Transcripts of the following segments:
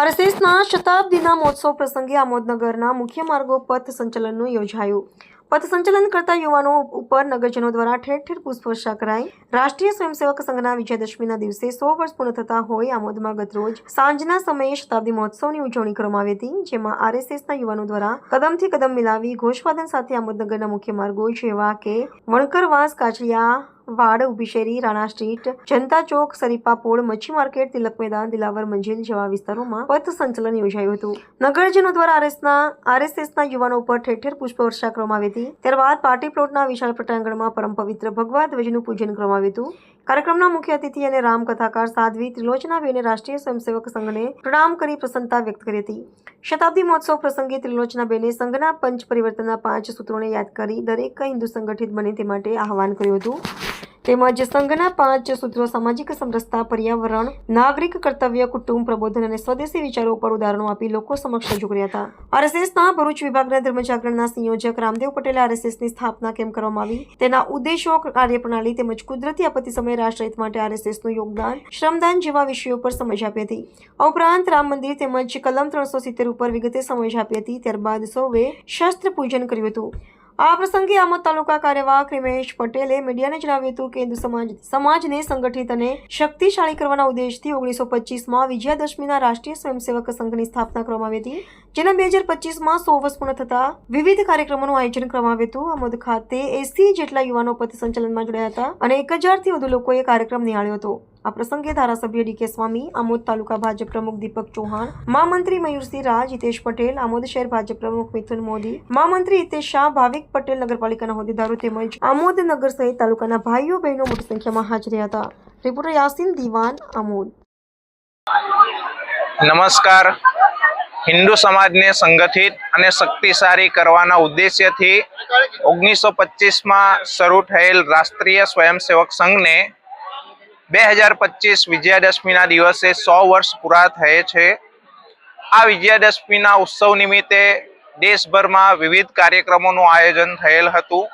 આરએસએસના શતાબ્દીના મહોત્સવ પ્રસંગે આમોદનગરના મુખ્ય માર્ગો પથ સંચલનનું યોજાયું. પથ સંચલન કરતા યુવાનો ઉપર નગરજનો દ્વારા ઠેર ઠેર પુષ્પવર્ષા કરાઈ. રાષ્ટ્રીય સ્વયંસેવક સંઘના વિજયદશમીના દિવસે સો વર્ષ પૂર્ણ થતા હોય આમોદમાં ગતરોજ સાંજના સમયે શતાબ્દી મહોત્સવની ઉજવણી કરવામાં આવી હતી, જેમાં આરએસએસના યુવાનો દ્વારા કદમથી કદમ મિલાવી ઘોષવાદન સાથે આમોદનગરના મુખ્ય માર્ગો જેવા કે વણકરવાસ કાચરિયા વાડ, ઉભીશેરી, રાણા સ્ટ્રીટ, જનતા ચોક, સરીપા પોળ, મચ્છી માર્કેટ, તિલક મેદાન, દિલાવર મંજિલ જેવા વિસ્તારોમાં પથ સંચલન યોજાયું હતું. નગરજનો દ્વારા આરએસના, આરએસએસના યુવાનો ઉપર ઠેર ઠેર પુષ્પવર્ષા કરવામાં આવી હતી. ત્યારબાદ પાર્ટી પ્લોટના વિશાળ પટાંગણમાં પરમ પવિત્ર ભગવા ધ્વજનું પૂજન કરવામાં આવ્યું હતું. કાર્યક્રમના મુખ્ય અતિથિ અને રામ કથાકાર સાધ્વી ત્રિલોચનાબેને રાષ્ટ્રીય સ્વયંસેવક સંઘને પ્રણામ કરી પ્રસન્નતા વ્યક્ત કરી હતી. શતાબ્દી મહોત્સવ પ્રસંગે ત્રિલોચનાબેને સંઘના પંચ પરિવર્તનના પાંચ સૂત્રોને યાદ કરી દરેક હિન્દુ સંગઠિત બને તે માટે આહવાન કર્યું હતું. તેમજ સંઘના પાંચ સૂત્રો સામાજિક સમરસતા, પર્યાવરણ, નાગરિક કર્તવ્ય, કુટુંબ પ્રબોધન અને સ્વદેશી વિચારો પર ઉદાહરણો આપી લોકો સમક્ષ રજૂ કર્યા હતા. આરએસએસના ભરૂચ વિભાગના ધર્મજાગરણના સંયોજક રામદેવ પટેલે આરએસએસની સ્થાપના કેમ કરવામાં આવી? તેના ઉદ્દેશો, કાર્યપ્રણાલી તેમજ કુદરતી આપત્તિ સમયે રાષ્ટ્રહિત માટે આરએસએસનું યોગદાન, શ્રમદાન જેવા વિષયો પર સમજ આપી હતી. ઉપરાંત રામ મંદિર તેમજ કલમ ત્રણસો સિત્તેર ઉપર વિગતે સમજ આપી હતી, ત્યારબાદ સૌએ શસ્ત્ર પૂજન કર્યું હતું. આ પ્રસંગે આમોદ તાલુકા કાર્યવાહક રમેશ પટેલે મીડિયાને જણાવ્યું હતું કે હિન્દુ સમાજ, સમાજને સંગઠિત અને શક્તિશાળી કરવાના ઉદ્દેશથી ઓગણીસો પચીસમાં વિજયાદશમીના રાષ્ટ્રીય સ્વયંસેવક સંઘની સ્થાપના કરવામાં આવી હતી, જેના બે હજાર પચીસમાં સો વર્ષ પૂર્ણ થતા વિવિધ કાર્યક્રમોનું આયોજન કરવામાં આવ્યું હતું. આમોદ ખાતે એસી જેટલા યુવાનો પથ સંચલનમાં જોડાયા હતા અને એક હજારથી વધુ લોકોએ કાર્યક્રમ નિહાળ્યો હતો. આ પ્રસંગે ધારાસભ્ય ડીકે સ્વામી, આમોદ તાલુકા ભાજપ પ્રમુખ દીપક ચૌહાણ મહામંત્રી મયુરસિંહ રાજ, હિતેશ પટેલ, આમોદ શહેર ભાજપ પ્રમુખ મિથુન મોદી મહામંત્રી હિતેશ શાહ, ભાવિક પટેલ નગરપાલિકાના હોદ્દેદારો તેમજ આમોદ નગર સહિત તાલુકાના ભાઈઓ બહેનો મોટી સંખ્યામાં હાજર હતા. રિપોર્ટર યાસીન દીવાન, આમોદ. નમસ્કાર. હિન્દુ સમાજને સંગઠિત અને શક્તિશાળી કરવાના ઉદ્દેશ્યથી ઓગણીસો પચીસમાં શરૂ થયેલ રાષ્ટ્રીય સ્વયંસેવક સંઘને બે હજાર પચીસ વિજયાદશમીના દિવસે સો વર્ષ પૂરા થયે છે. આ વિજયાદશમીના ઉત્સવ નિમિત્તે દેશભરમાં વિવિધ કાર્યક્રમોનું આયોજન થયેલ હતું.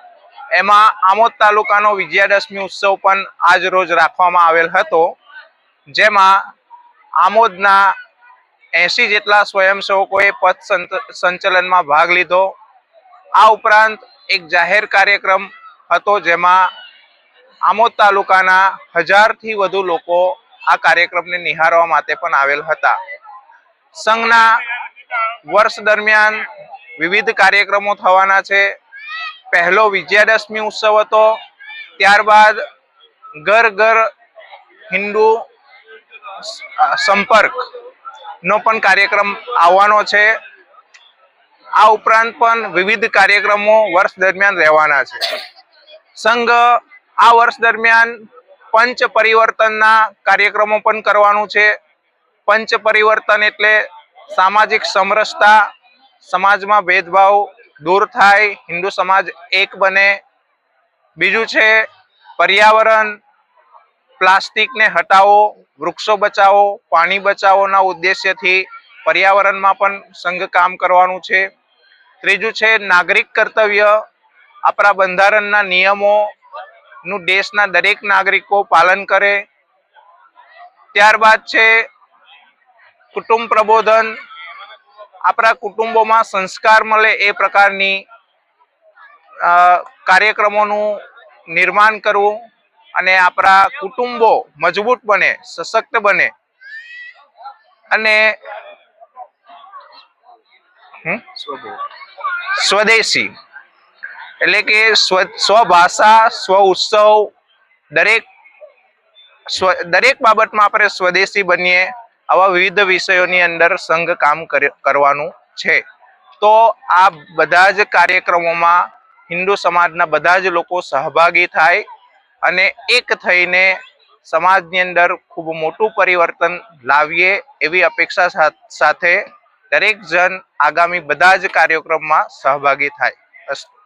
એમાં આમોદ તાલુકાનો વિજયાદશમી ઉત્સવ પણ આજ રોજ રાખવામાં આવેલ હતો. જેમાં આમોદના એસી જેટલા સ્વયંસેવકોએ પથ સંચલનમાં ભાગ લીધો. આ ઉપરાંત એક જાહેર કાર્યક્રમ હતો જેમાં આમોદ તાલુકાના હજારથી વધુ લોકો આ કાર્યક્રમને નિહાળવા માટે પણ આવેલ હતા. સંઘના વર્ષ દરમિયાન વિવિધ કાર્યક્રમો થવાના છે. પહેલો વિજયાદશમી ઉત્સવ હતો. ત્યારબાદ ઘર ઘર હિન્દુ સંપર્કનો પણ કાર્યક્રમ આવવાનો છે. આ ઉપરાંત પણ વિવિધ કાર્યક્રમો વર્ષ દરમિયાન રહેવાના છે. સંઘ આ વર્ષ દરમિયાન પંચ પરિવર્તનના કાર્યક્રમો પણ કરવાનું છે. પંચ પરિવર્તન એટલે સામાજિક સમરસતા, સમાજમાં ભેદભાવ દૂર થાય, હિન્દુ સમાજ એક બને. બીજું છે પર્યાવરણ, પ્લાસ્ટિકને હટાવો, વૃક્ષો બચાવો, પાણી બચાવોના ઉદ્દેશ્યથી પર્યાવરણમાં પણ સંઘ કામ કરવાનું છે. ત્રીજું છે નાગરિક કર્તવ્ય, આપણા બંધારણના નિયમો નું દેશના દરેક નાગરિકો પાલન કરે. ત્યારબાદ છે કુટુંબ પ્રબોધન. આપણા કુટુંબોમાં સંસ્કાર મળે એ પ્રકારની કાર્યક્રમોનું નિર્માણ કરવું અને આપણા કુટુંબો મજબૂત બને સશક્ત બને. અને? સ્વદેશી. એટલે કે સ્વ સ્વભાષા, સ્વ ઉત્સવ, દરેક સ્વ- દરેક બાબતમાં આપણે સ્વદેશી બનીએ આવા વિવિધ વિષયોની અંદર સંઘ કામ કરે- કરવાનું છે. તો આ બધા જ કાર્યક્રમોમાં હિન્દુ સમાજના બધા જ લોકો સહભાગી થાય અને એક થઈને સમાજની અંદર ખૂબ મોટું પરિવર્તન લાવીએ એવી અપેક્ષા સાથે દરેક જણ આગામી બધા જ કાર્યક્રમમાં સહભાગી થાય. અસ્તુ